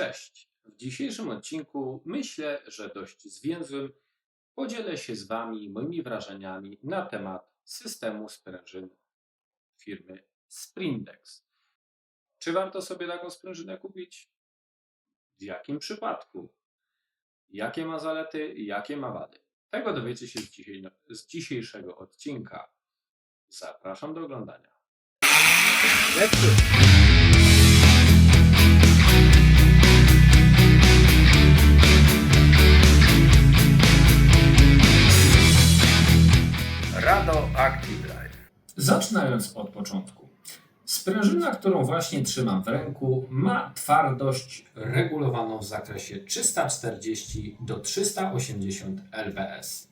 Cześć. W dzisiejszym odcinku myślę, że dość zwięzłym podzielę się z Wami moimi wrażeniami na temat systemu sprężyn firmy Sprindex. Czy warto sobie taką sprężynę kupić? W jakim przypadku? Jakie ma zalety, jakie ma wady? Tego dowiecie się z, dzisiejszego odcinka. Zapraszam do oglądania. Rado Active. Zaczynając od początku. Sprężyna, którą właśnie trzymam w ręku, ma twardość regulowaną w zakresie 340 do 380 lbs.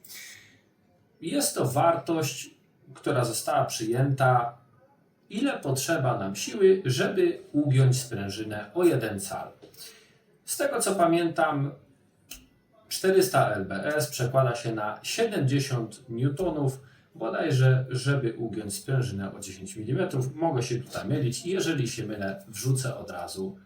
Jest to wartość, która została przyjęta, ile potrzeba nam siły, żeby ugiąć sprężynę o 1 cal. Z tego co pamiętam, 400 lbs przekłada się na 70 newtonów, bodajże, żeby ugiąć sprężynę o 10 mm. Mogę się tutaj mylić i jeżeli się mylę, wrzucę od razu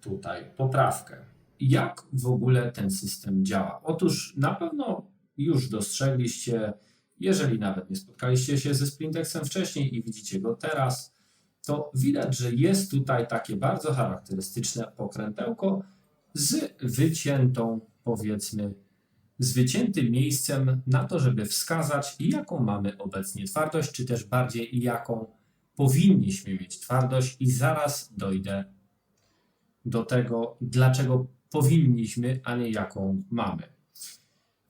tutaj poprawkę. Jak w ogóle ten system działa? Otóż na pewno już dostrzegliście, jeżeli nawet nie spotkaliście się ze Sprintexem wcześniej i widzicie go teraz, to widać, że jest tutaj takie bardzo charakterystyczne pokrętełko z wyciętą, powiedzmy, z wyciętym miejscem na to, żeby wskazać, jaką mamy obecnie twardość, czy też bardziej jaką powinniśmy mieć twardość, i zaraz dojdę do tego, dlaczego powinniśmy, a nie jaką mamy.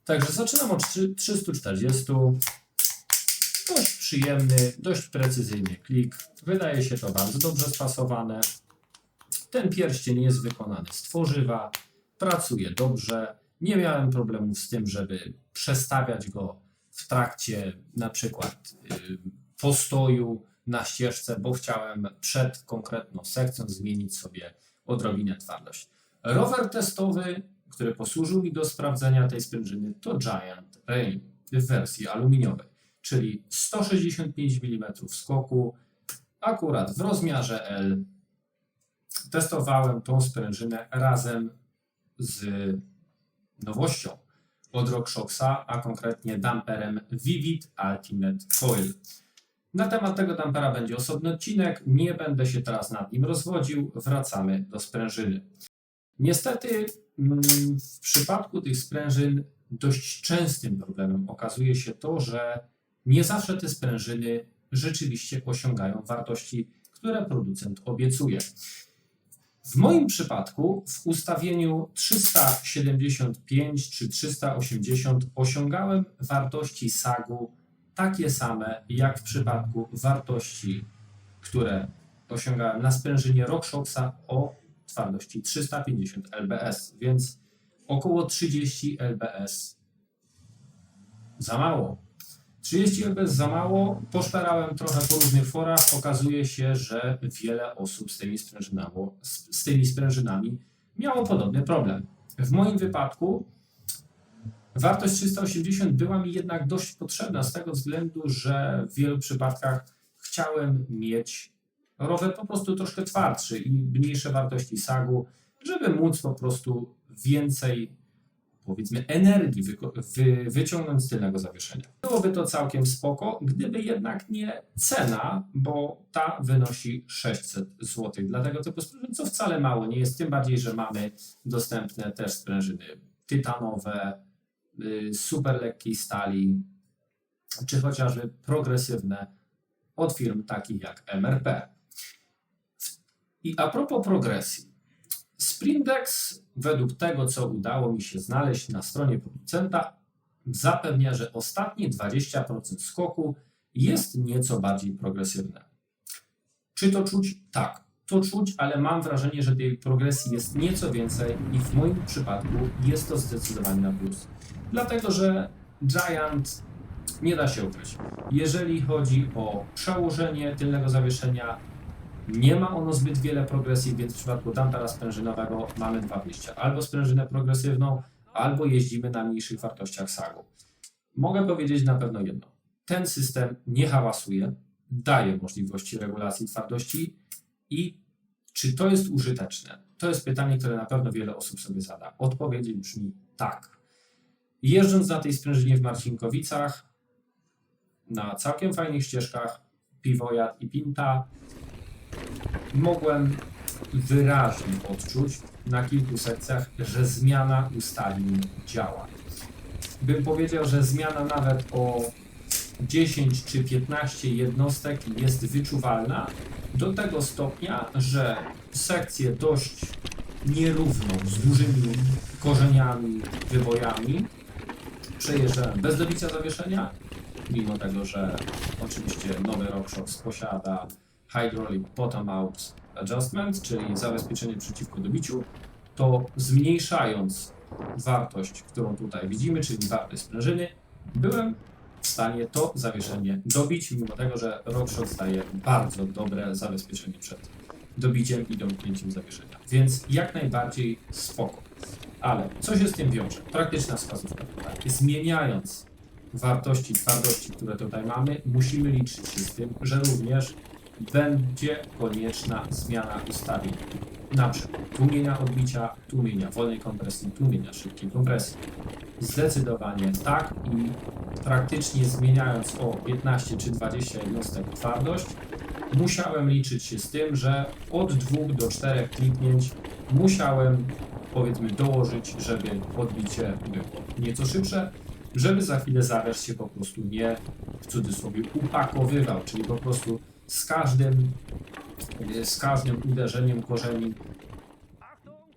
Także zaczynam od trzy- 340. Dość przyjemny, dość precyzyjny klik. Wydaje się to bardzo dobrze spasowane. Ten pierścień jest wykonany z tworzywa, pracuje dobrze. Nie miałem problemów z tym, żeby przestawiać go w trakcie na przykład y, postoju na ścieżce, bo chciałem przed konkretną sekcją zmienić sobie odrobinę twardość. Rower testowy, który posłużył mi do sprawdzenia tej sprężyny, to Giant Rain w wersji aluminiowej, czyli 165 mm skoku, akurat w rozmiarze L. Testowałem tą sprężynę razem z nowością od RockShoxa, a konkretnie damperem Vivid Ultimate Coil. Na temat tego dampera będzie osobny odcinek, nie będę się teraz nad nim rozwodził, wracamy do sprężyny. Niestety mm, w przypadku tych sprężyn dość częstym problemem okazuje się to, że nie zawsze te sprężyny rzeczywiście osiągają wartości, które producent obiecuje. W moim przypadku w ustawieniu 375 czy 380 osiągałem wartości SAG-u takie same jak w przypadku wartości, które osiągałem na sprężynie RockShoxa o twardości 350 lbs, więc około 30 lbs za mało. 30 lbs za mało. Poszperałem trochę po różnych forach. Okazuje się, że wiele osób z tymi z tymi sprężynami miało podobny problem. W moim wypadku wartość 380 była mi jednak dość potrzebna z tego względu, że w wielu przypadkach chciałem mieć rower po prostu troszkę twardszy i mniejsze wartości sagu, żeby móc po prostu więcej powiedzmy energii wy, wyciągnąć z tylnego zawieszenia. Byłoby to całkiem spoko, gdyby jednak nie cena, bo ta wynosi 600 zł. Dla tego typu sprężyn, co wcale mało nie jest, tym bardziej, że mamy dostępne też sprężyny tytanowe, y, super lekkiej stali, czy chociażby progresywne od firm takich jak MRP. I a propos progresji, Sprindex, według tego, co udało mi się znaleźć na stronie producenta, zapewnia, że ostatnie 20% skoku jest nieco bardziej progresywne. Czy to czuć? Tak, to czuć, ale mam wrażenie, że tej progresji jest nieco więcej i w moim przypadku jest to zdecydowanie na plus. Dlatego, że Giant nie da się ukryć. Jeżeli chodzi o przełożenie tylnego zawieszenia, nie ma ono zbyt wiele progresji, więc w przypadku dampera sprężynowego mamy dwa wyjścia. Albo sprężynę progresywną, albo jeździmy na mniejszych wartościach sagu. Mogę powiedzieć na pewno jedno. Ten system nie hałasuje, daje możliwości regulacji twardości i czy to jest użyteczne? To jest pytanie, które na pewno wiele osób sobie zada. Odpowiedź brzmi tak. Jeżdżąc na tej sprężynie w Marcinkowicach, na całkiem fajnych ścieżkach, Piwojat i Pinta, mogłem wyraźnie odczuć na kilku sekcjach, że zmiana ustalin działa. Bym powiedział, że zmiana nawet o 10 czy 15 jednostek jest wyczuwalna do tego stopnia, że sekcje dość nierówną, z dużymi korzeniami, wybojami przejeżdżałem bez dobicia zawieszenia, mimo tego, że oczywiście nowy RockShox posiada Hydraulic Bottom Out Adjustment, czyli zabezpieczenie przeciwko dobiciu, to zmniejszając wartość, którą tutaj widzimy, czyli wartość sprężyny, byłem w stanie to zawieszenie dobić, mimo tego, że RockShox daje bardzo dobre zabezpieczenie przed dobiciem i domknięciem zawieszenia. Więc jak najbardziej spoko. Ale co się z tym wiąże? Praktyczna wskazówka tutaj. Zmieniając wartości twardości, które tutaj mamy, musimy liczyć się z tym, że również będzie konieczna zmiana ustawień. Na przykład tłumienia odbicia, tłumienia wolnej kompresji, tłumienia szybkiej kompresji. Zdecydowanie tak i praktycznie zmieniając o 15 czy 20 jednostek twardość, musiałem liczyć się z tym, że od 2 do 4 kliknięć musiałem powiedzmy dołożyć, żeby odbicie było nieco szybsze, żeby za chwilę zawias się po prostu nie w cudzysłowie upakowywał, czyli po prostu z każdym, z każdym uderzeniem korzeni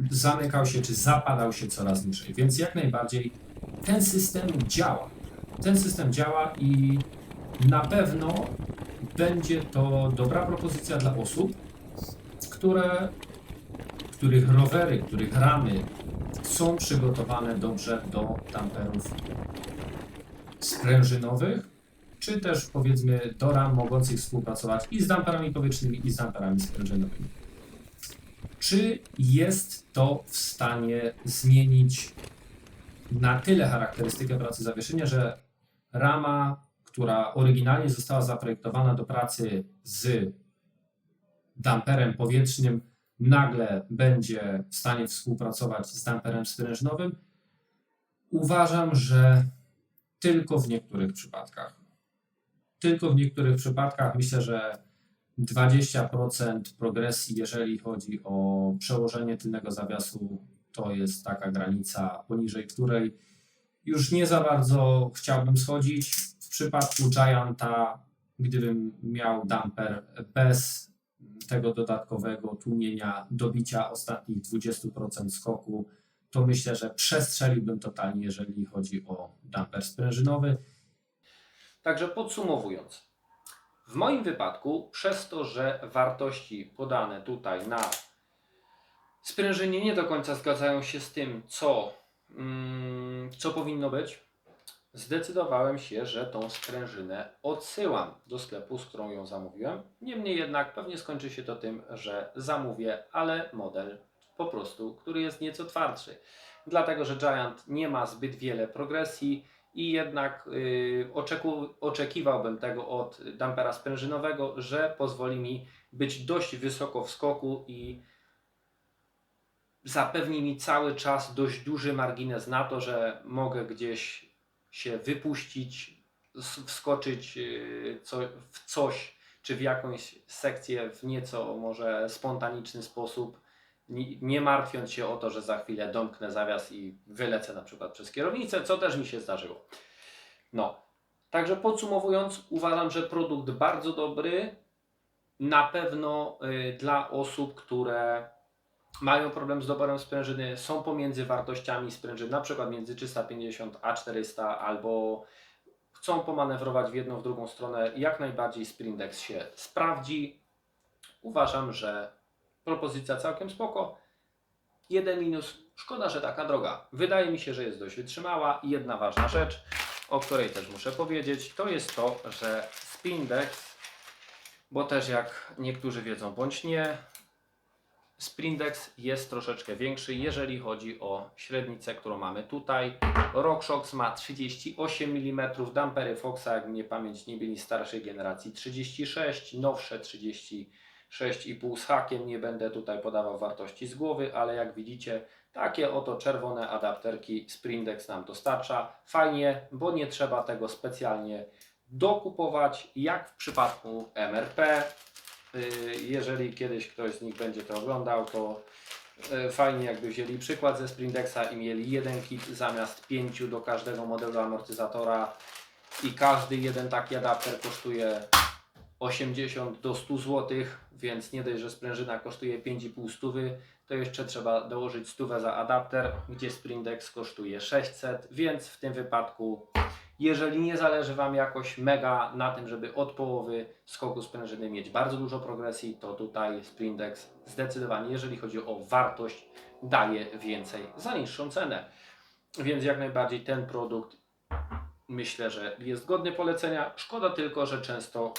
zamykał się czy zapadał się coraz niżej. Więc jak najbardziej ten system działa. Ten system działa i na pewno będzie to dobra propozycja dla osób, które, których rowery, których ramy są przygotowane dobrze do damperów sprężynowych, czy też powiedzmy do ram mogących współpracować i z damperami powietrznymi, i z damperami sprężynowymi. Czy jest to w stanie zmienić na tyle charakterystykę pracy zawieszenia, że rama, która oryginalnie została zaprojektowana do pracy z damperem powietrznym, nagle będzie w stanie współpracować z damperem sprężynowym? Uważam, że tylko w niektórych przypadkach. Tylko w niektórych przypadkach myślę, że 20% progresji, jeżeli chodzi o przełożenie tylnego zawiasu, to jest taka granica, poniżej której już nie za bardzo chciałbym schodzić. W przypadku Gianta, gdybym miał damper bez tego dodatkowego tłumienia dobicia ostatnich 20% skoku, to myślę, że przestrzeliłbym totalnie, jeżeli chodzi o damper sprężynowy. Także podsumowując, w moim wypadku, przez to, że wartości podane tutaj na sprężynie nie do końca zgadzają się z tym, co, mm, co powinno być, zdecydowałem się, że tą sprężynę odsyłam do sklepu, z którą ją zamówiłem. Niemniej jednak pewnie skończy się to tym, że zamówię, ale model po prostu, który jest nieco twardszy. Dlatego, że Giant nie ma zbyt wiele progresji i jednak oczeku, oczekiwałbym tego od dampera sprężynowego, że pozwoli mi być dość wysoko w skoku i zapewni mi cały czas dość duży margines na to, że mogę gdzieś się wypuścić, wskoczyć co, w coś, czy w jakąś sekcję w nieco może spontaniczny sposób, nie, martwiąc się o to, że za chwilę domknę zawias i wylecę na przykład przez kierownicę, co też mi się zdarzyło. No, także podsumowując, uważam, że produkt bardzo dobry, na pewno y, dla osób, które mają problem z doborem sprężyny, są pomiędzy wartościami sprężyny, na przykład między 350 a 400, albo chcą pomanewrować w jedną, w drugą stronę, jak najbardziej Sprindex się sprawdzi. Uważam, że propozycja całkiem spoko. Jeden minus, szkoda, że taka droga. Wydaje mi się, że jest dość wytrzymała i jedna ważna rzecz, o której też muszę powiedzieć, to jest to, że Sprindex, bo też jak niektórzy wiedzą bądź nie, Sprindex jest troszeczkę większy, jeżeli chodzi o średnicę, którą mamy tutaj. RockShox ma 38 mm, dampery Foxa, jak mnie pamięć nie byli starszej generacji 36, nowsze 30 6,5 z hakiem. Nie będę tutaj podawał wartości z głowy, ale jak widzicie, takie oto czerwone adapterki Sprindex nam dostarcza. Fajnie, bo nie trzeba tego specjalnie dokupować, jak w przypadku MRP. Y, Jeżeli kiedyś ktoś z nich będzie to oglądał, to y, fajnie jakby wzięli przykład ze Sprindexa i mieli jeden kit zamiast pięciu do każdego modelu amortyzatora i każdy jeden taki adapter kosztuje 80 do 100 zł, więc nie dość, że sprężyna kosztuje 5,5 stówy, to jeszcze trzeba dołożyć stówę za adapter, gdzie Sprindex kosztuje 600, więc w tym wypadku jeżeli nie zależy Wam jakoś mega na tym, żeby od połowy skoku sprężyny mieć bardzo dużo progresji, to tutaj Sprindex zdecydowanie, jeżeli chodzi o wartość, daje więcej za niższą cenę. Więc jak najbardziej ten produkt myślę, że jest godny polecenia. Szkoda tylko, że często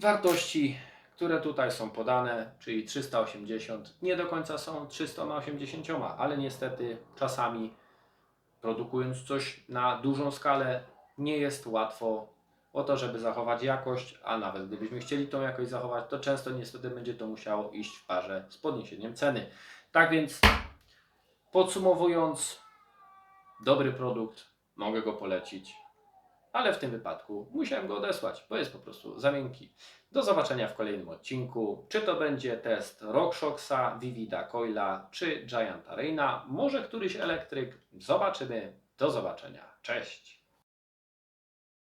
wartości, które tutaj są podane, czyli 380, nie do końca są 380, ale niestety czasami produkując coś na dużą skalę, nie jest łatwo o to, żeby zachować jakość, a nawet gdybyśmy chcieli tą jakość zachować, to często niestety będzie to musiało iść w parze z podniesieniem ceny. Tak więc podsumowując, dobry produkt, mogę go polecić, ale w tym wypadku musiałem go odesłać, bo jest po prostu za miękki. Do zobaczenia w kolejnym odcinku. Czy to będzie test RockShoxa, Vivida Coila czy Gianta Reina, może któryś elektryk. Zobaczymy. Do zobaczenia. Cześć.